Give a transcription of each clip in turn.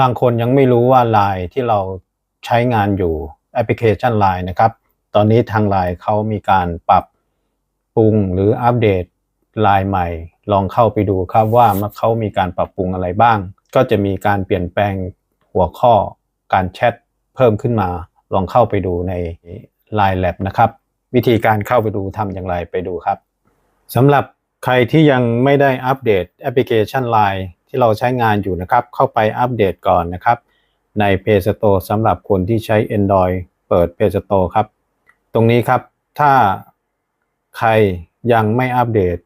บางคนยังไม่รู้ว่า Line ที่เราใช้งานอยู่แอปพลิเคชัน Line นะครับ ตอนนี้ทาง Line เขามีการปรับปรุงหรืออัปเดต Line ใหม่ ลองเข้าไปดูครับว่าเขามีการปรับปรุงอะไรบ้าง ก็จะมีการเปลี่ยนแปลงหัวข้อการแชทเพิ่มขึ้นมา ลองเข้าไปดูใน Line Lab นะครับ วิธีการเข้าไปดูทำอย่างไรไปดูครับสำหรับใครที่ยังไม่ได้อัปเดตแอปพลิเคชัน Line ที่เราใช้งานอยู่นะครับ เข้าไปอัปเดตก่อนนะครับ ใน Play Store สำหรับคนที่ใช้ Android เปิด Play Store ครับ ตรงนี้ครับถ้าใครยังไม่อัปเดต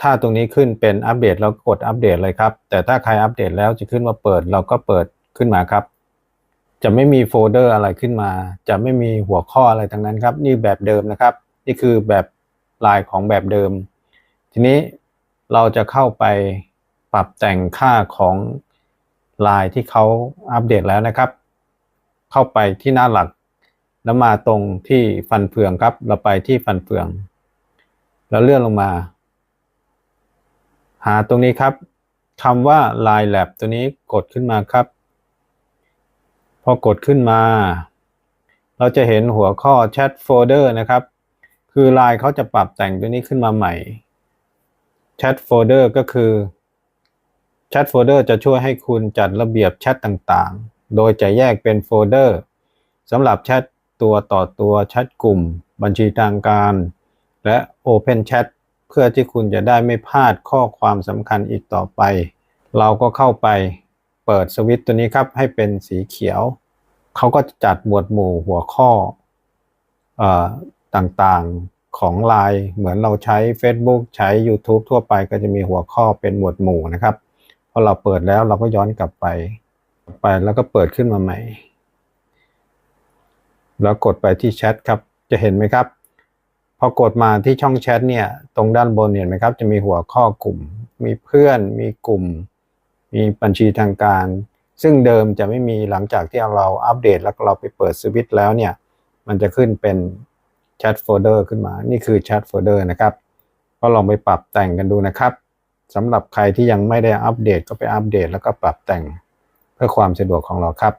ถ้าตรงนี้ขึ้นเป็นอัปเดตเรากดอัปเดตเลยครับ แต่ถ้าใครอัปเดตแล้วจะขึ้นว่าเปิดเราก็เปิดขึ้นมาครับ จะไม่มีโฟลเดอร์อะไรขึ้นมา จะไม่มีหัวข้ออะไรทั้งนั้นครับ นี่แบบเดิมนะครับ นี่คือแบบลายของแบบเดิม ทีนี้เราจะเข้าไป ปรับแต่งค่าของลายที่เขาอัปเดตแล้วนะครับ เข้าไปที่หน้าหลัก แล้วมาตรงที่ฟันเฟืองครับ เราไปที่ฟันเฟือง แล้วเลื่อนลงมา หาตรงนี้ครับคำว่า Line Lab ตัวนี้กดขึ้นมาครับ พอกดขึ้นมา เราจะเห็นหัวข้อ Chat Folder นะครับ คือ Line เขาจะปรับแต่งตัวนี้ขึ้นมาใหม่ Chat Folder ก็คือ Chat Folder จะช่วยให้คุณจัดระเบียบแชทต่างๆ โดยจะแยกเป็นโฟลเดอร์สำหรับแชทตัวต่อตัวแชทกลุ่ม บัญชีทางการ และ Open Chat เพื่อที่คุณจะได้ไม่พลาดข้อความสำคัญอีกต่อไป เราก็เข้าไปเปิดสวิตช์ตัวนี้ครับ ให้เป็นสีเขียว เขาก็จะจัดหมวดหมู่หัวข้อเอ่อต่างๆของ Line เหมือนเราใช้ Facebook ใช้ YouTube ทั่วไปก็จะมีหัวข้อเป็นหมวดหมู่นะครับ พอเราเปิดแล้วเราก็ย้อนกลับไปไปแล้วก็เปิดขึ้นมาใหม่ แล้วกดไปที่แชทครับ จะเห็นไหมครับ พอกดมาที่ช่องแชทเนี่ยตรงด้านบนเห็นไหมครับ จะมีหัวข้อกลุ่ม มีเพื่อน มีกลุ่ม มีบัญชีทางการ ซึ่งเดิมจะไม่มีหลังจากที่เราอัปเดตแล้วเราไปเปิดสวิตช์แล้วเนี่ย มันจะขึ้นเป็นแชทโฟลเดอร์ขึ้นมา นี่คือแชทโฟลเดอร์นะครับ ก็ลองไปปรับแต่งกันดูนะครับ สำหรับใครที่ยังไม่ได้อัปเดตก็ไปอัปเดตแล้วก็ปรับแต่งเพื่อความสะดวกของเราครับ